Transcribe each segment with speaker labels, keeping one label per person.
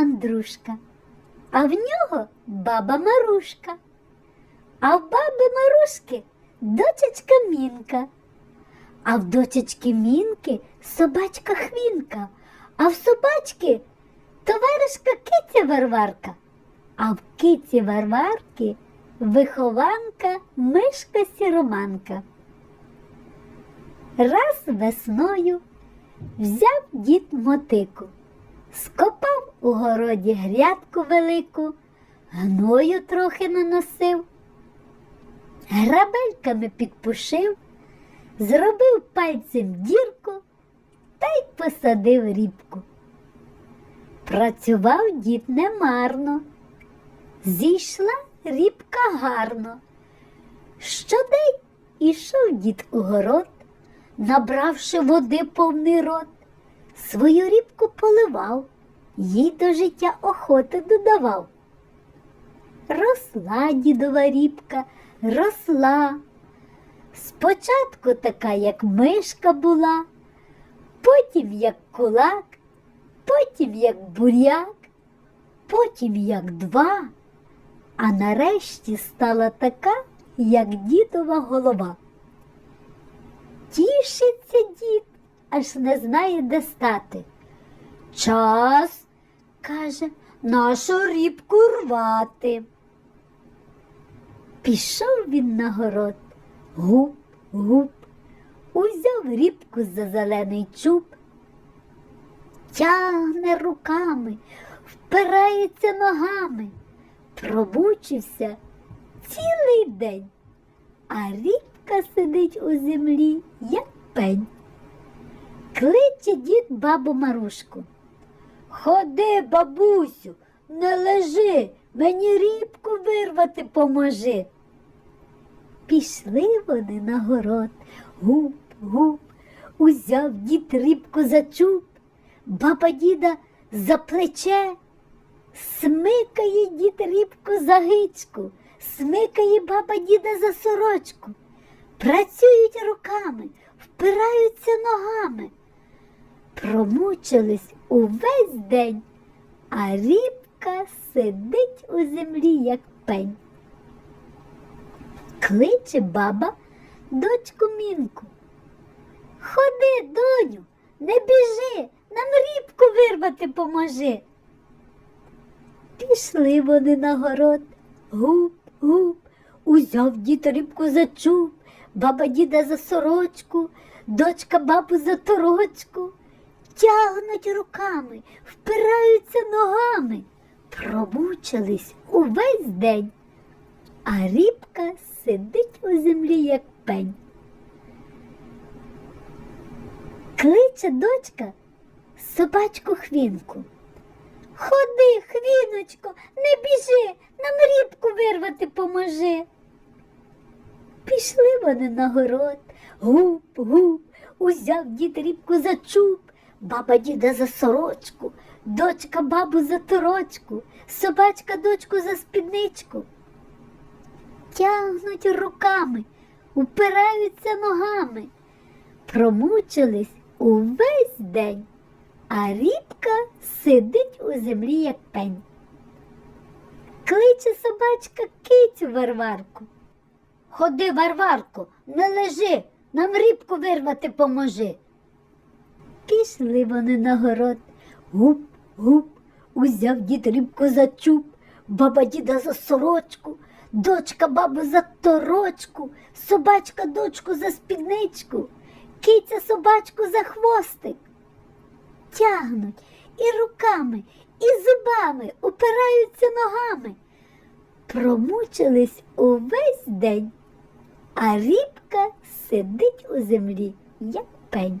Speaker 1: Андрушка, а в нього баба Марушка. А в баби Марушки дочечка Мінка. А в дочечки Мінки собачка Хвінка, а в собачки товаришка киця Варварка, а в киці Варварки вихованка мишка сіроманка. Раз весною взяв дід мотику, скопав у городі грядку велику, гною трохи наносив, грабельками підпушив, зробив пальцем дірку та й посадив рібку. Працював дід немарно, зійшла рібка гарно. Щодень ішов дід у город, набравши води повний рот, свою рібку поливав, їй до життя охоти додавав. Росла дідова рібка, росла. Спочатку така, як мишка була, потім як кулак, потім як буряк, потім як два, а нарешті стала така, як дідова голова. Тішиться дід, аж не знає, де стати. Час, каже, нашу рібку рвати. Пішов він на город, гуп, гуп, узяв рібку за зелений чуб, тягне руками, впирається ногами, пробучився цілий день, а рібка сидить у землі, як пень. Кличе дід бабу Марушку. Ходи, бабусю, не лежи, мені рібку вирвати поможи. Пішли вони на город, гуп, гуп, узяв дід рібку за чуб, баба діда за плече, смикає дід рібку за гичку, смикає баба діда за сорочку. Працюють руками, впираються ногами. Промучились увесь день, а рібка сидить у землі, як пень. Кличе баба дочку мінку. Ходи, доню, не біжи, нам рібку вирвати поможи. Пішли вони на город, гуп, гуп, узяв дід рібку за чуб, баба діда за сорочку, дочка бабу за торочку. Тягнуть руками, впираються ногами, промучились увесь день, а рібка сидить у землі, як пень. Кличе дочка собачку хвінку. Ходи, хвіночко, не біжи, нам рібку вирвати поможи. Пішли вони на город, гуп, гуп, узяв дід рібку за чуб, баба діда за сорочку, дочка бабу за торочку, собачка дочку за спідничку. Тягнуть руками, упираються ногами, промучились увесь день, а рібка сидить у землі, як пень. Кличе собачка кицю Варварку. Ходи, Варварко, не лежи, нам рібку вирвати поможи. Пішли вони на город. Гуп, гуп, узяв дід рібку за чуб, баба діда за сорочку, дочка бабу за торочку, собачка дочку за спідничку, киця собачку за хвостик. Тягнуть і руками, і зубами, упираються ногами. Промучились увесь день, а рібка сидить у землі, як пень.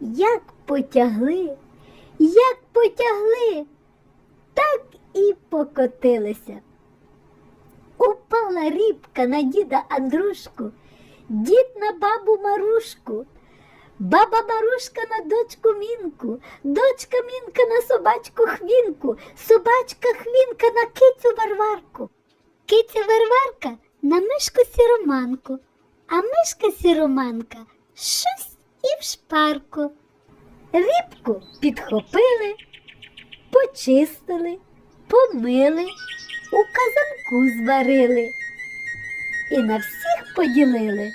Speaker 1: Як потягли, Як потягли, так і покотилися. Упала рібка на діда Андрушку, дід на бабу Марушку, баба Марушка на дочку Мінку, дочка Мінка на собачку Хвінку, собачка Хвінка на кицю Варварку. Киця Варварка на мишку сіроманку, а мишка сіроманка щось і в шпарку. Рибку підхопили, почистили, помили, у казанку зварили і на всіх поділили